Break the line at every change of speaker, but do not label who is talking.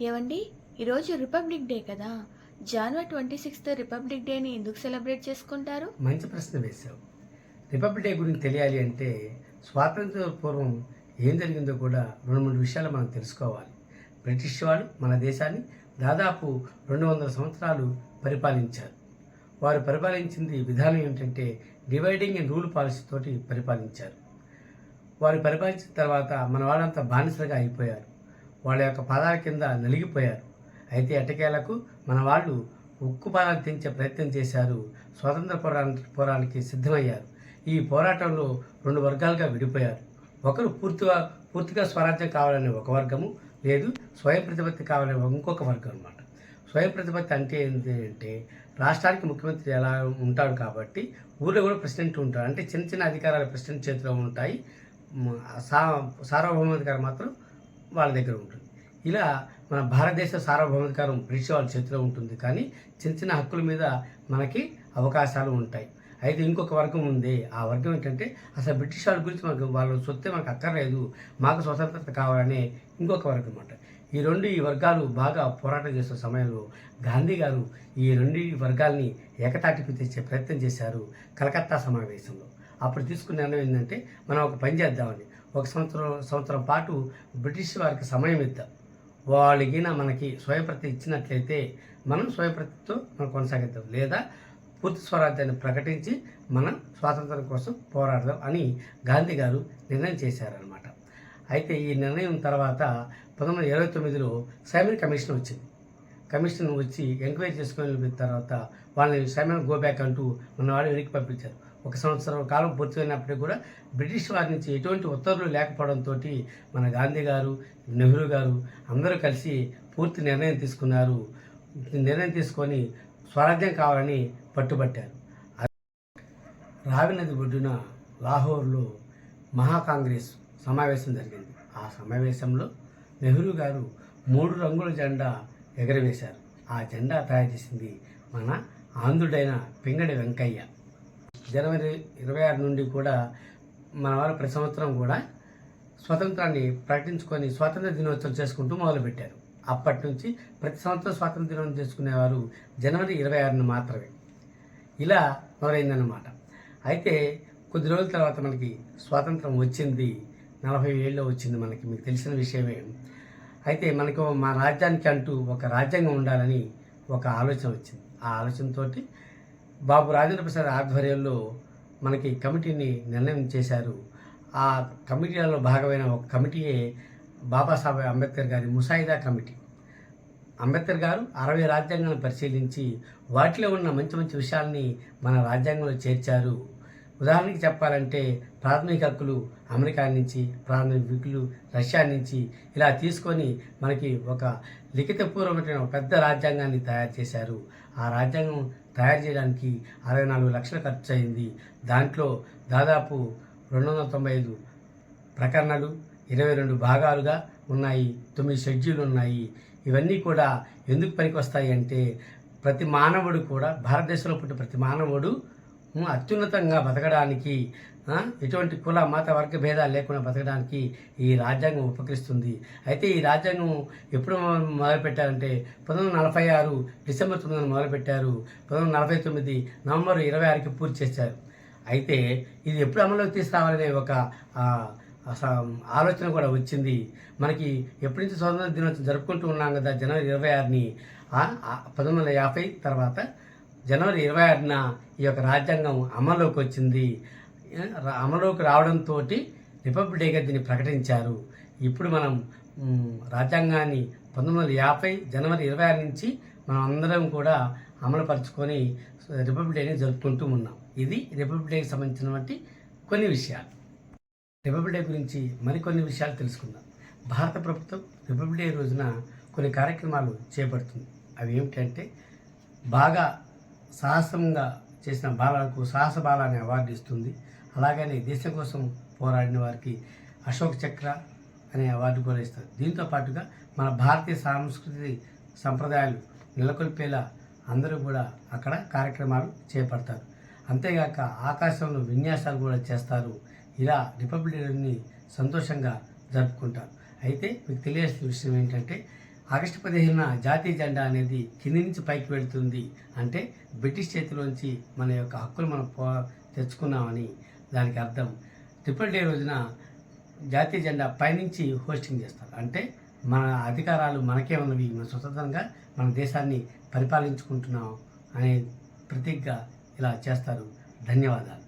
ఏవండి? ఈరోజు republic day కదా. జనవరి ట్వంటీ సిక్స్త్ రిపబ్లిక్ డేని ఎందుకు సెలబ్రేట్ చేసుకుంటారు?
మంచి ప్రశ్న వేశావు. రిపబ్లిక్ డే గురించి తెలియాలి అంటే స్వాతంత్ర పూర్వం ఏం జరిగిందో కూడా రెండు మూడు విషయాలు మనం తెలుసుకోవాలి. బ్రిటిష్ వాళ్ళు మన దేశాన్ని దాదాపు రెండు వందల సంవత్సరాలు పరిపాలించారు. వారు పరిపాలించింది విధానం ఏమిటంటే డివైడింగ్ అండ్ రూల్ పాలసీ తోటి పరిపాలించారు. వారు పరిపాలించిన తర్వాత మన వాళ్ళంతా బానిసలుగా అయిపోయారు. వాళ్ళ యొక్క పాదాల కింద నలిగిపోయారు. అయితే ఎటకేలకు మన వాళ్ళు ఉక్కు పాదాలు తెంచే ప్రయత్నం చేశారు. స్వాతంత్ర పోరా పోరాటానికి సిద్ధమయ్యారు. ఈ పోరాటంలో రెండు వర్గాలుగా విడిపోయారు. ఒకరు పూర్తిగా పూర్తిగా స్వరాజ్యం కావాలనే ఒక వర్గము లేదు స్వయం ప్రతిపత్తి కావాలనే ఇంకొక వర్గం అనమాట స్వయం ప్రతిపత్తి అంటే ఏంటి అంటే రాష్ట్రానికి ముఖ్యమంత్రి ఎలా ఉంటాడు కాబట్టి ఊళ్ళో కూడా ప్రెసిడెంట్ ఉంటాడు. అంటే చిన్న చిన్న అధికారాలు ప్రెసిడెంట్ చేతిలో ఉంటాయి. సా సార్వభౌమాధికారం మాత్రం వాళ్ళ దగ్గర ఉంటుంది. ఇలా మన భారతదేశ సార్వభౌమాధికారం బ్రిటిష్ వాళ్ళ చేతిలో ఉంటుంది. కానీ చిన్న చిన్న హక్కుల మీద మనకి అవకాశాలు ఉంటాయి. అయితే ఇంకొక వర్గం ఉంది. ఆ వర్గం ఏంటంటే అసలు బ్రిటిష్ వాళ్ళ గురించి మనకు వాళ్ళ సొత్తే మనకు అక్కర్లేదు. మాకు స్వతంత్రత కావాలనే ఇంకొక వర్గం అనమాట ఈ రెండు ఈ వర్గాలు బాగా పోరాటం చేస్తున్న సమయంలో గాంధీ గారు ఈ రెండు ఈ వర్గాల్ని ఏకతాటికి తెచ్చే ప్రయత్నం చేశారు కలకత్తా సమావేశంలో. అప్పుడు తీసుకున్న నిర్ణయం ఏంటంటే మనం ఒక పని చేద్దామని. ఒక సంవత్సరం సంవత్సరం పాటు బ్రిటిష్ వారికి సమయం ఇద్దాం. వాళ్ళకిన మనకి స్వయప్రతి ఇచ్చినట్లయితే మనం స్వయప్రతితో మనం కొనసాగిద్దాం. లేదా పూర్తి స్వరాజ్యాన్ని ప్రకటించి మనం స్వాతంత్రం కోసం పోరాడదాం అని గాంధీ గారు నిర్ణయం చేశారనమాట అయితే ఈ నిర్ణయం తర్వాత పంతొమ్మిది వందల ఇరవై తొమ్మిదిలో సైమన్ కమిషన్ వచ్చింది. కమిషన్ వచ్చి ఎంక్వైరీ చేసుకుని తర్వాత వాళ్ళని సైమన్ గో బ్యాక్ అంటూ మన వాళ్ళు వెనక్కి పంపించారు. ఒక సంవత్సరం కాలం పూర్తయినప్పటికీ కూడా బ్రిటిష్ వారి నుంచి ఎటువంటి ఉత్తర్వులు లేకపోవడంతో మన గాంధీ గారు నెహ్రూ గారు అందరూ కలిసి పూర్తి నిర్ణయం తీసుకున్నారు. నిర్ణయం తీసుకొని స్వరాజ్యం కావాలని పట్టుబట్టారు. రావి నది ఒడ్డున లాహోర్లో మహా కాంగ్రెస్ సమావేశం జరిగింది. ఆ సమావేశంలో నెహ్రూ గారు మూడు రంగుల జెండా ఎగరవేశారు. ఆ జెండా తయారు చేసింది మన ఆంధ్రుడైన పింగళి వెంకయ్య. జనవరి ఇరవై ఆరు నుండి కూడా మన వారు ప్రతి సంవత్సరం కూడా స్వతంత్రాన్ని ప్రకటించుకొని స్వాతంత్ర దినోత్సవం చేసుకుంటూ మొదలుపెట్టారు. అప్పటి నుంచి ప్రతి సంవత్సరం స్వాతంత్ర దినోత్సవం చేసుకునేవారు జనవరి ఇరవై ఆరున మాత్రమే. ఇలా మొదలైందన్నమాట. అయితే కొద్ది రోజుల తర్వాత మనకి స్వాతంత్రం వచ్చింది. నలభై ఏళ్ళు వచ్చింది మనకి మీకు తెలిసిన విషయమే. అయితే మనకు మా రాజ్యానికి అంటూ ఒక రాజ్యాంగం ఉండాలని ఒక ఆలోచన వచ్చింది. ఆ ఆలోచనతోటి బాబు రాజేంద్ర ప్రసాద్ ఆధ్వర్యంలో మనకి కమిటీని నిర్ణయం చేశారు. ఆ కమిటీలలో భాగమైన ఒక కమిటీయే బాబాసాహెబ్ అంబేద్కర్ గారి ముసాయిదా కమిటీ. అంబేద్కర్ గారు అరవై రాజ్యాంగాలను పరిశీలించి వాటిలో ఉన్న మంచి మంచి విషయాల్ని మన రాజ్యాంగంలో చేర్చారు. ఉదాహరణకి చెప్పాలంటే ప్రాథమిక హక్కులు అమెరికా నుంచి ప్రాథమిక హక్కులు రష్యా నుంచి ఇలా తీసుకొని మనకి ఒక లిఖితపూర్వకమైన ఒక పెద్ద రాజ్యాంగాన్ని తయారు చేశారు. ఆ రాజ్యాంగం తయారు చేయడానికి అరవై నాలుగు లక్షలు ఖర్చు అయింది దాంట్లో దాదాపు రెండు వందల తొంభై ఐదు ప్రకరణలు ఇరవై రెండు భాగాలుగా ఉన్నాయి తొమ్మిది షెడ్యూల్ ఉన్నాయి. ఇవన్నీ కూడా ఎందుకు పనికి వస్తాయి అంటే ప్రతి మానవుడు కూడా భారతదేశంలో పుట్టిన ప్రతి మానవుడు అత్యున్నతంగా బతకడానికి ఎటువంటి కుల మత వర్గ భేదాలు లేకుండా బతకడానికి ఈ రాజ్యాంగం ఉపకరిస్తుంది. అయితే ఈ రాజ్యాంగం ఎప్పుడు మొదలుపెట్టారంటే పంతొమ్మిది వందల నలభై ఆరు డిసెంబర్ తొమ్మిదిన మొదలుపెట్టారు. పంతొమ్మిది వందల నలభై తొమ్మిది నవంబర్ ఇరవై ఆరుకి పూర్తి చేశారు. అయితే ఇది ఎప్పుడు అమలులోకి తీసుకురావాలనే ఒక ఆలోచన కూడా వచ్చింది. మనకి ఎప్పటి నుంచి స్వాతంత్ర దినోత్సవం జరుపుకుంటూ ఉన్నాం కదా జనవరి ఇరవై ఆరుని పంతొమ్మిది వందల యాభై తర్వాత జనవరి ఇరవై ఆరున ఈ యొక్క రాజ్యాంగం అమల్లోకి వచ్చింది. అమలులోకి రావడంతో రిపబ్లిక్ డేగా దీన్ని ప్రకటించారు. ఇప్పుడు మనం రాజ్యాంగాన్ని పంతొమ్మిది వందల యాభై జనవరి ఇరవై ఆరు నుంచి మనం అందరం కూడా అమలుపరుచుకొని రిపబ్లిక్ డేని జరుపుకుంటూ ఉన్నాం. ఇది రిపబ్లిక్ డేకి సంబంధించినటువంటి కొన్ని విషయాలు. రిపబ్లిక్ డే గురించి మరికొన్ని విషయాలు తెలుసుకుందాం. భారత ప్రభుత్వం రిపబ్లిక్ డే రోజున కొన్ని కార్యక్రమాలు చేపడుతుంది. అవి ఏమిటంటే బాగా సాహసంగా చేసిన బాలలకు సాహస బాల అనే అవార్డు ఇస్తుంది. అలాగనే దేశం కోసం పోరాడిన వారికి అశోక్ చక్ర అనే అవార్డు కూడా ఇస్తారు. దీంతో పాటుగా మన భారతీయ సాంస్కృతి సంప్రదాయాలు నెలకొల్పేలా అందరూ కూడా అక్కడ కార్యక్రమాలు చేపడతారు. అంతేగాక ఆకాశంలో విన్యాసాలు కూడా చేస్తారు. ఇలా రిపబ్లిక్ డేని సంతోషంగా జరుపుకుంటారు. అయితే మీకు తెలియాల్సిన విషయం ఏంటంటే ఆగస్టు పదిహేనున జాతీయ జెండా అనేది కింది నుంచి పైకి వెళుతుంది అంటే బ్రిటిష్ చేతిలోంచి మన యొక్క హక్కులు మనం పో తెచ్చుకున్నామని దానికి అర్థం. ట్రిపుల్ డే రోజున జాతీయ జెండా పైనుంచి హోస్టింగ్ చేస్తారు. అంటే మన అధికారాలు మనకే ఉన్నవి మన స్వతంత్రంగా మన దేశాన్ని పరిపాలించుకుంటున్నాం అనే ప్రతీకగా ఇలా చేస్తారు. ధన్యవాదాలు.